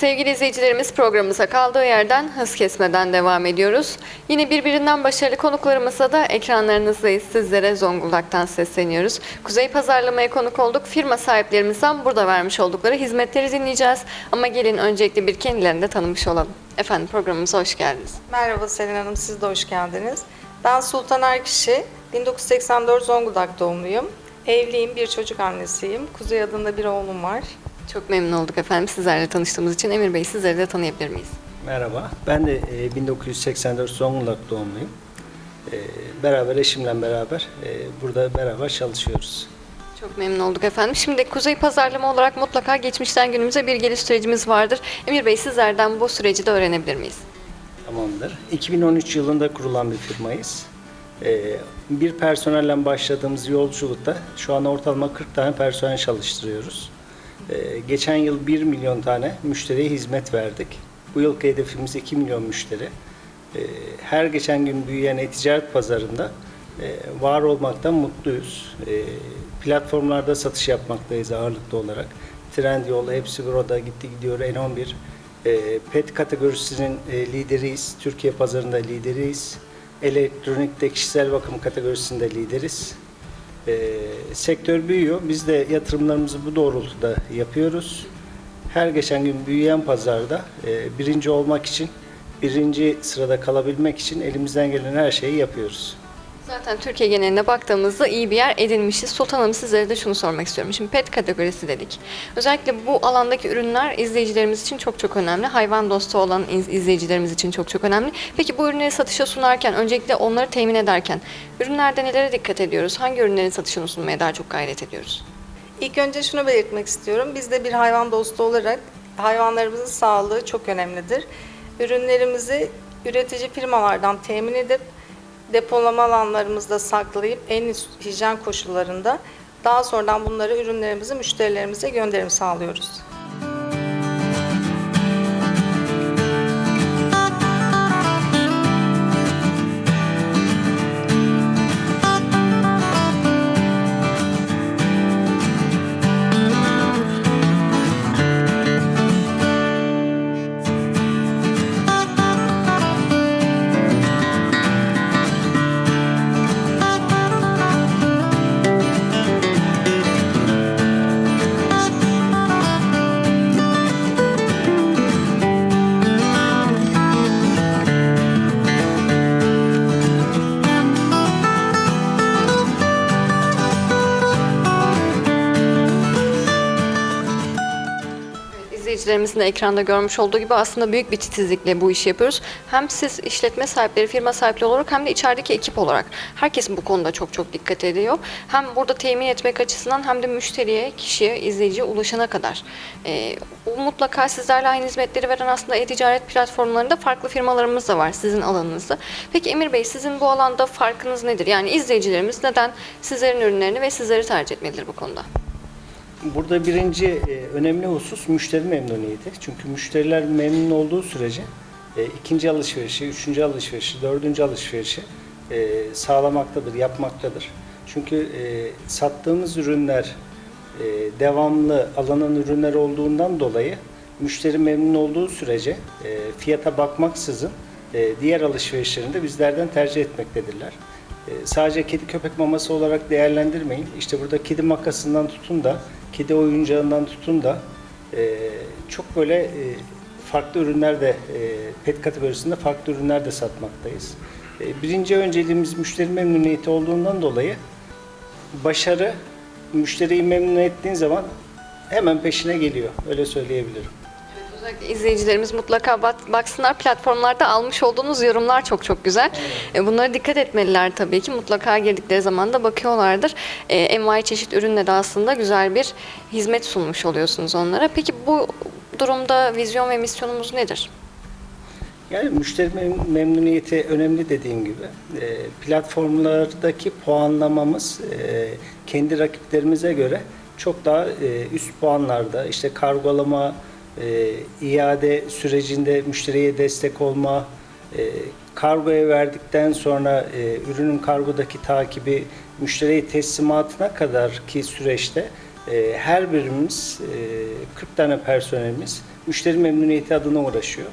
Sevgili izleyicilerimiz programımıza kaldığı yerden hız kesmeden devam ediyoruz. Yine birbirinden başarılı konuklarımızla da ekranlarınızdayız. Sizlere Zonguldak'tan sesleniyoruz. Kuzey Pazarlama'ya konuk olduk. Firma sahiplerimizden burada vermiş oldukları hizmetleri dinleyeceğiz. Ama gelin öncelikle bir kendilerini de tanımış olalım. Efendim programımıza hoş geldiniz. Merhaba Selin Hanım, siz de hoş geldiniz. Ben Sultan Erkişi, 1984 Zonguldak doğumluyum. Evliyim, bir çocuk annesiyim. Kuzey adında bir oğlum var. Çok memnun olduk efendim sizlerle tanıştığımız için. Emir Bey sizleri de tanıyabilir miyiz? Merhaba, ben de e, 1984 Zonguldak doğumluyum. E, Beraber eşimle beraber e, burada beraber çalışıyoruz. Çok memnun olduk efendim. Şimdi Kuzey Pazarlama olarak mutlaka geçmişten günümüze bir geliş sürecimiz vardır. Emir Bey sizlerden bu süreci de öğrenebilir miyiz? Tamamdır. 2013 yılında kurulan bir firmayız. E, Bir personelle başladığımız yolculukta şu an ortalama 40 tane personel çalıştırıyoruz. E, Geçen yıl 1 milyon tane müşteriye hizmet verdik. Bu yılki hedefimiz 2 milyon müşteri. E, Her geçen gün büyüyen e-ticaret pazarında e, var olmaktan mutluyuz. E, Platformlarda satış yapmaktayız ağırlıklı olarak. Trendyol, hepsi burada gitti gidiyor N11. E, Pet kategorisinin e, lideriyiz. Türkiye pazarında lideriyiz. Elektronikte kişisel bakım kategorisinde lideriz. E, sektör büyüyor. Biz de yatırımlarımızı bu doğrultuda yapıyoruz. Her geçen gün büyüyen pazarda e, birinci olmak için, birinci sırada kalabilmek için elimizden gelen her şeyi yapıyoruz. Zaten Türkiye genelinde baktığımızda iyi bir yer edinmişiz. Sultan Hanım sizlere de şunu sormak istiyorum. Şimdi pet kategorisi dedik. Özellikle bu alandaki ürünler izleyicilerimiz için çok çok önemli. Hayvan dostu olan iz- izleyicilerimiz için çok çok önemli. Peki bu ürünleri satışa sunarken, öncelikle onları temin ederken ürünlerde nelere dikkat ediyoruz? Hangi ürünlerin satışını sunmaya daha çok gayret ediyoruz? İlk önce şunu belirtmek istiyorum. Biz de bir hayvan dostu olarak hayvanlarımızın sağlığı çok önemlidir. Ürünlerimizi üretici firmalardan temin edip depolama alanlarımızda saklayıp en üst hijyen koşullarında daha sonradan bunları ürünlerimizi müşterilerimize gönderim sağlıyoruz. İzleyicilerimizin de ekranda görmüş olduğu gibi aslında büyük bir titizlikle bu işi yapıyoruz. Hem siz işletme sahipleri, firma sahipleri olarak hem de içerideki ekip olarak. Herkes bu konuda çok çok dikkat ediyor. Hem burada temin etmek açısından hem de müşteriye, kişiye, izleyiciye ulaşana kadar. Bu mutlaka sizlerle aynı hizmetleri veren aslında e-ticaret platformlarında farklı firmalarımız da var sizin alanınızda. Peki Emir Bey sizin bu alanda farkınız nedir? Yani izleyicilerimiz neden sizlerin ürünlerini ve sizleri tercih etmelidir bu konuda? Burada birinci e, önemli husus müşteri memnuniyeti. Çünkü müşteriler memnun olduğu sürece e, ikinci alışverişi, üçüncü alışverişi, dördüncü alışverişi e, sağlamaktadır, yapmaktadır. Çünkü e, sattığımız ürünler e, devamlı alınan ürünler olduğundan dolayı müşteri memnun olduğu sürece e, fiyata bakmaksızın e, diğer alışverişlerinde bizlerden tercih etmektedirler. E, sadece kedi köpek maması olarak değerlendirmeyin. İşte burada kedi makasından tutun da, kedi oyuncağından tutun da e, çok böyle e, farklı ürünler de e, pet kategorisinde farklı ürünler de satmaktayız. E, birinci önceliğimiz müşteri memnuniyeti olduğundan dolayı başarı müşteriyi memnun ettiğin zaman hemen peşine geliyor. Öyle söyleyebilirim. Özellikle izleyicilerimiz mutlaka bak- baksınlar. Platformlarda almış olduğunuz yorumlar çok çok güzel. E, Bunlara dikkat etmeliler tabii ki. Mutlaka girdikleri zaman da bakıyorlardır. E, envai çeşit ürünle de aslında güzel bir hizmet sunmuş oluyorsunuz onlara. Peki bu durumda vizyon ve misyonumuz nedir? Yani müşteri mem- memnuniyeti önemli dediğim gibi. E, platformlardaki puanlamamız e, kendi rakiplerimize göre çok daha e, üst puanlarda. İşte kargolama, e, iade sürecinde müşteriye destek olma, e, kargoya verdikten sonra e, ürünün kargodaki takibi, müşteriye teslimatına kadar ki süreçte e, her birimiz e, 40 tane personelimiz müşteri memnuniyeti adına uğraşıyor.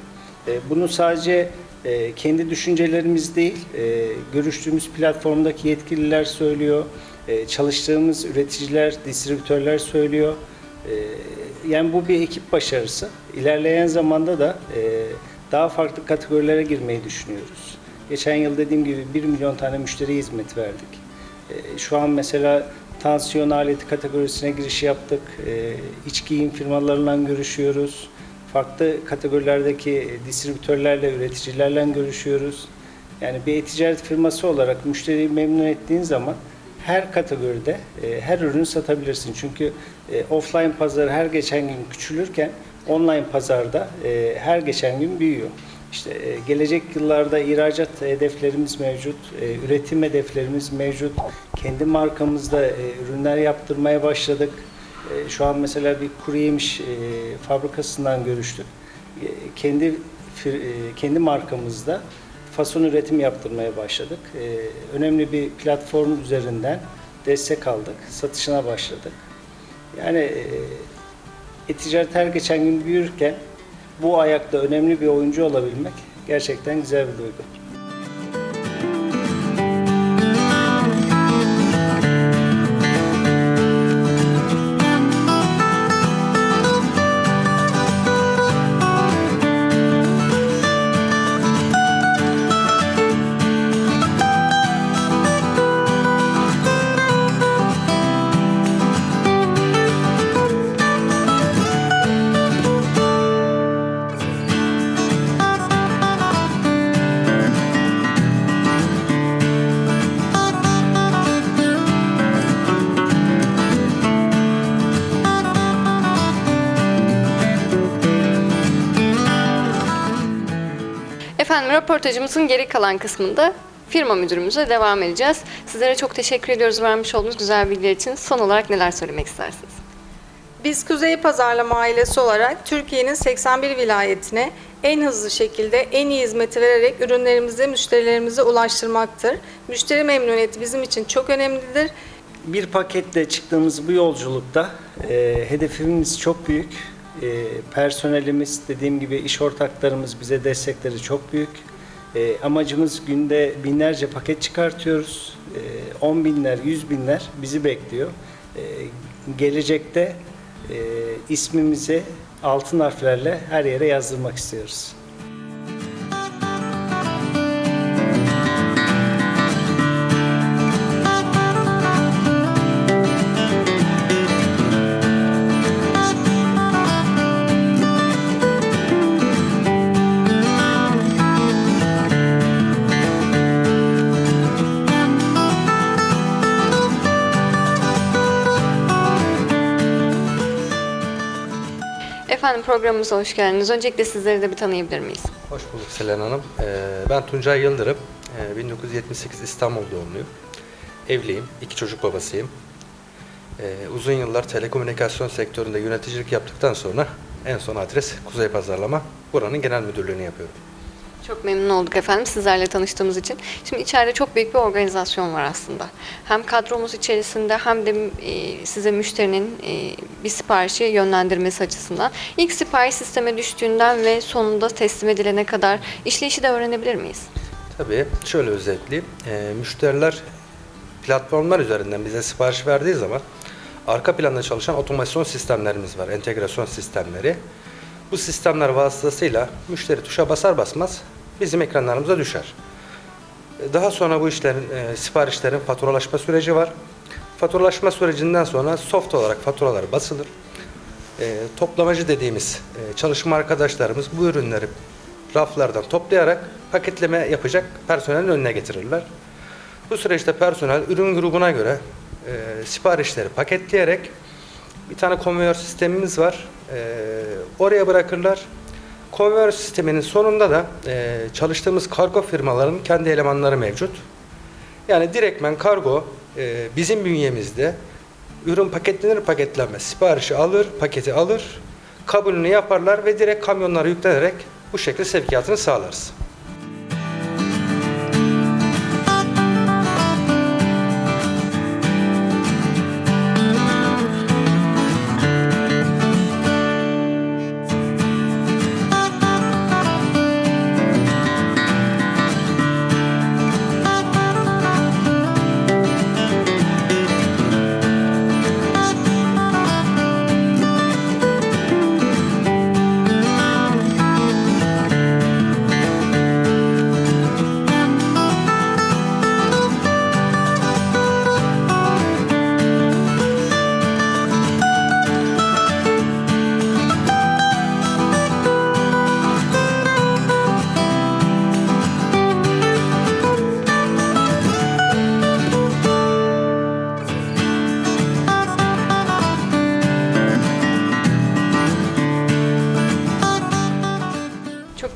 E, bunu sadece e, kendi düşüncelerimiz değil, e, görüştüğümüz platformdaki yetkililer söylüyor, e, çalıştığımız üreticiler, distribütörler söylüyor. E, yani bu bir ekip başarısı. İlerleyen zamanda da e, daha farklı kategorilere girmeyi düşünüyoruz. Geçen yıl dediğim gibi 1 milyon tane müşteriye hizmet verdik. E, Şu an mesela tansiyon aleti kategorisine giriş yaptık. E, İç giyim firmalarıyla görüşüyoruz. Farklı kategorilerdeki distribütörlerle, üreticilerle görüşüyoruz. Yani bir e-ticaret firması olarak müşteriyi memnun ettiğin zaman her kategoride e, her ürünü satabilirsin. Çünkü e, offline pazar her geçen gün küçülürken online pazarda e, her geçen gün büyüyor. İşte e, gelecek yıllarda ihracat hedeflerimiz mevcut, e, üretim hedeflerimiz mevcut. Kendi markamızda e, ürünler yaptırmaya başladık. E, Şu an mesela bir kuru yemiş e, fabrikasından görüştük. E, Kendi fir- e, kendi markamızda fason üretim yaptırmaya başladık. E, Önemli bir platform üzerinden destek aldık, satışına başladık. Yani e, e-ticaret her geçen gün büyürken bu ayakta önemli bir oyuncu olabilmek gerçekten güzel bir duygu. Efendim röportajımızın geri kalan kısmında firma müdürümüze devam edeceğiz. Sizlere çok teşekkür ediyoruz vermiş olduğunuz güzel bilgiler için. Son olarak neler söylemek istersiniz? Biz Kuzey Pazarlama ailesi olarak Türkiye'nin 81 vilayetine en hızlı şekilde en iyi hizmeti vererek ürünlerimizi müşterilerimize ulaştırmaktır. Müşteri memnuniyeti bizim için çok önemlidir. Bir paketle çıktığımız bu yolculukta e, hedefimiz çok büyük. E, personelimiz, dediğim gibi iş ortaklarımız bize destekleri çok büyük. E, amacımız günde binlerce paket çıkartıyoruz. E, 10 binler, 100 binler bizi bekliyor. E, gelecekte e, ismimizi altın harflerle her yere yazdırmak istiyoruz. Efendim programımıza hoş geldiniz. Öncelikle sizleri de bir tanıyabilir miyiz? Hoş bulduk Selen Hanım. Ee, ben Tuncay Yıldırım. Ee, 1978 İstanbul doğumluyum. Evliyim, iki çocuk babasıyım. Ee, uzun yıllar telekomünikasyon sektöründe yöneticilik yaptıktan sonra en son adres Kuzey Pazarlama. Buranın genel müdürlüğünü yapıyorum. Çok memnun olduk efendim sizlerle tanıştığımız için. Şimdi içeride çok büyük bir organizasyon var aslında. Hem kadromuz içerisinde hem de e, size müşterinin e, bir siparişi yönlendirmesi açısından. İlk sipariş sisteme düştüğünden ve sonunda teslim edilene kadar işleyişi de öğrenebilir miyiz? Tabii şöyle özetleyeyim. Ee, müşteriler platformlar üzerinden bize sipariş verdiği zaman arka planda çalışan otomasyon sistemlerimiz var, entegrasyon sistemleri. Bu sistemler vasıtasıyla müşteri tuşa basar basmaz bizim ekranlarımıza düşer. Daha sonra bu işlerin, e, siparişlerin faturalaşma süreci var. Faturalaşma sürecinden sonra soft olarak faturalar basılır. E, toplamacı dediğimiz e, çalışma arkadaşlarımız bu ürünleri raflardan toplayarak paketleme yapacak personelin önüne getirirler. Bu süreçte personel ürün grubuna göre e, siparişleri paketleyerek bir tane konveyör sistemimiz var. E, oraya bırakırlar. Konveyör sisteminin sonunda da e, çalıştığımız kargo firmalarının kendi elemanları mevcut. Yani direktmen kargo e, bizim bünyemizde ürün paketlenir paketlenmez siparişi alır, paketi alır, kabulünü yaparlar ve direkt kamyonlara yüklenerek bu şekilde sevkiyatını sağlarız.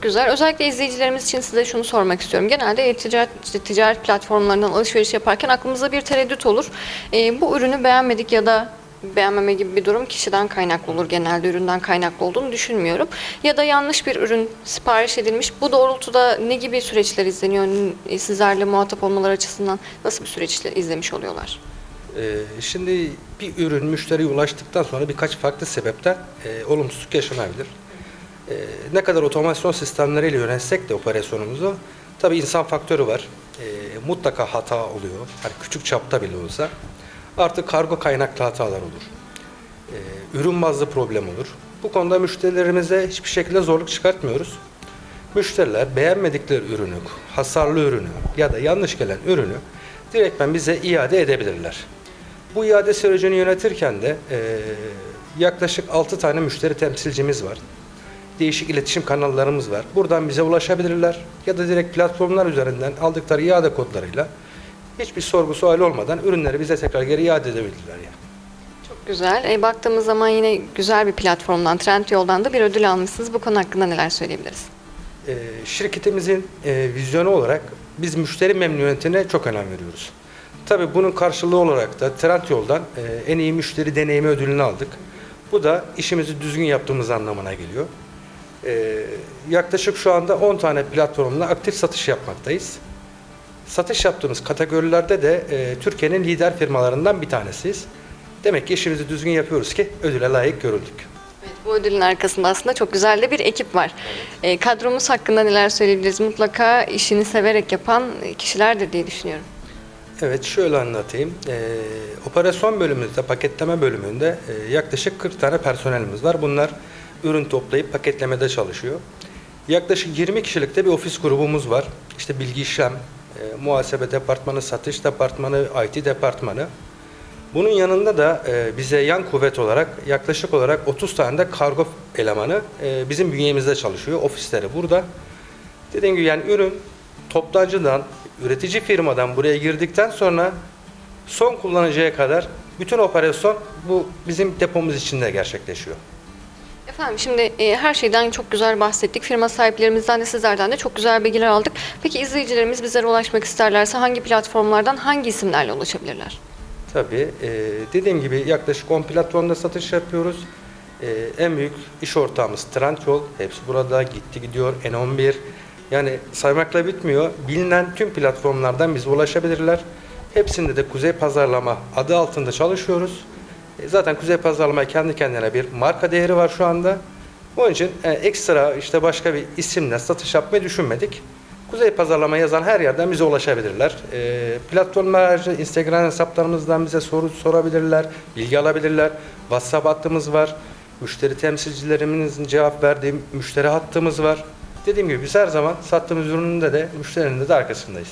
Güzel. Özellikle izleyicilerimiz için size şunu sormak istiyorum. Genelde e-ticaret işte ticaret platformlarından alışveriş yaparken aklımıza bir tereddüt olur. Ee, bu ürünü beğenmedik ya da beğenmeme gibi bir durum kişiden kaynaklı olur. Genelde üründen kaynaklı olduğunu düşünmüyorum. Ya da yanlış bir ürün sipariş edilmiş. Bu doğrultuda ne gibi süreçler izleniyor? N- Sizlerle muhatap olmaları açısından nasıl bir süreçler izlemiş oluyorlar? Ee, şimdi bir ürün müşteriye ulaştıktan sonra birkaç farklı sebepten e, olumsuzluk yaşanabilir. E, ne kadar otomasyon sistemleriyle yönetsek de operasyonumuzu tabii insan faktörü var. E, mutlaka hata oluyor. Hani küçük çapta bile olsa. Artık kargo kaynaklı hatalar olur. E, ürün bazlı problem olur. Bu konuda müşterilerimize hiçbir şekilde zorluk çıkartmıyoruz. Müşteriler beğenmedikleri ürünü, hasarlı ürünü ya da yanlış gelen ürünü direktmen bize iade edebilirler. Bu iade sürecini yönetirken de eee, yaklaşık 6 tane müşteri temsilcimiz var. Değişik iletişim kanallarımız var. Buradan bize ulaşabilirler ya da direkt platformlar üzerinden aldıkları iade kodlarıyla hiçbir sorgu suali olmadan ürünleri bize tekrar geri iade edebilirler yani. Çok güzel. E, baktığımız zaman yine güzel bir platformdan, Trendyol'dan da bir ödül almışsınız. Bu konu hakkında neler söyleyebiliriz? Ee, şirketimizin e, vizyonu olarak biz müşteri memnuniyetine çok önem veriyoruz. Tabii bunun karşılığı olarak da Trendyol'dan e, en iyi müşteri deneyimi ödülünü aldık. Bu da işimizi düzgün yaptığımız anlamına geliyor. Ee, yaklaşık şu anda 10 tane platformla aktif satış yapmaktayız. Satış yaptığımız kategorilerde de e, Türkiye'nin lider firmalarından bir tanesiyiz. Demek ki işimizi düzgün yapıyoruz ki ödüle layık görüldük. Evet, bu ödülün arkasında aslında çok güzel de bir ekip var. E, kadromuz hakkında neler söyleyebiliriz? Mutlaka işini severek yapan kişilerdir diye düşünüyorum. Evet şöyle anlatayım. Ee, operasyon bölümümüzde, paketleme bölümünde e, yaklaşık 40 tane personelimiz var. Bunlar ürün toplayıp paketlemede çalışıyor. Yaklaşık 20 kişilikte bir ofis grubumuz var. İşte bilgi işlem, e, muhasebe departmanı, satış departmanı, IT departmanı. Bunun yanında da e, bize yan kuvvet olarak yaklaşık olarak 30 tane de kargo elemanı e, bizim bünyemizde çalışıyor. Ofisleri burada. Dediğim gibi yani ürün toptancıdan, üretici firmadan buraya girdikten sonra son kullanıcıya kadar bütün operasyon bu bizim depomuz içinde gerçekleşiyor. Efendim şimdi e, her şeyden çok güzel bahsettik. Firma sahiplerimizden de sizlerden de çok güzel bilgiler aldık. Peki izleyicilerimiz bizlere ulaşmak isterlerse hangi platformlardan, hangi isimlerle ulaşabilirler? Tabii e, dediğim gibi yaklaşık 10 platformda satış yapıyoruz. E, en büyük iş ortağımız Trendyol. Hepsi burada gitti gidiyor. N11. Yani saymakla bitmiyor. Bilinen tüm platformlardan bize ulaşabilirler. Hepsinde de Kuzey Pazarlama adı altında çalışıyoruz. E, zaten Kuzey Pazarlama kendi kendine bir marka değeri var şu anda. Onun için e, ekstra işte başka bir isimle satış yapmayı düşünmedik. Kuzey Pazarlama yazan her yerden bize ulaşabilirler. E, platformlar Instagram hesaplarımızdan bize soru sorabilirler, bilgi alabilirler. WhatsApp hattımız var. Müşteri temsilcilerimizin cevap verdiği müşteri hattımız var. Dediğim gibi biz her zaman sattığımız ürününde de müşterinin de arkasındayız.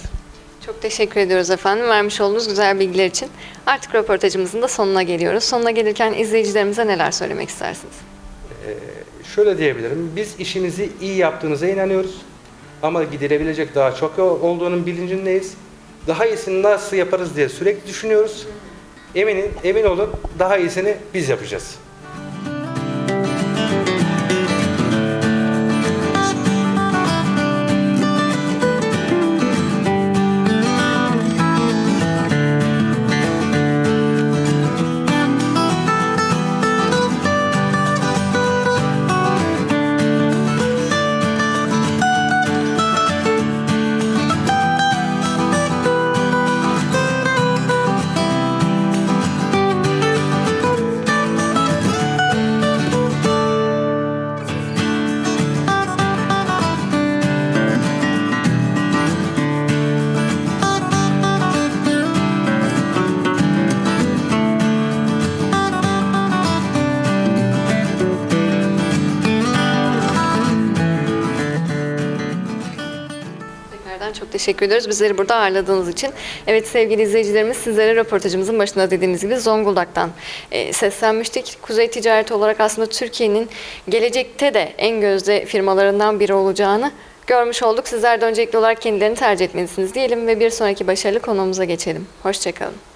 Çok teşekkür ediyoruz efendim vermiş olduğunuz güzel bilgiler için. Artık röportajımızın da sonuna geliyoruz. Sonuna gelirken izleyicilerimize neler söylemek istersiniz? Şöyle diyebilirim, biz işimizi iyi yaptığınıza inanıyoruz. Ama giderebilecek daha çok olduğunun bilincindeyiz. Daha iyisini nasıl yaparız diye sürekli düşünüyoruz. Eminim, emin olun daha iyisini biz yapacağız. Teşekkür ediyoruz bizleri burada ağırladığınız için. Evet sevgili izleyicilerimiz sizlere röportajımızın başında dediğimiz gibi Zonguldak'tan e, seslenmiştik. Kuzey Ticaret olarak aslında Türkiye'nin gelecekte de en gözde firmalarından biri olacağını görmüş olduk. Sizler de öncelikli olarak kendilerini tercih etmelisiniz diyelim ve bir sonraki başarılı konuğumuza geçelim. Hoşçakalın.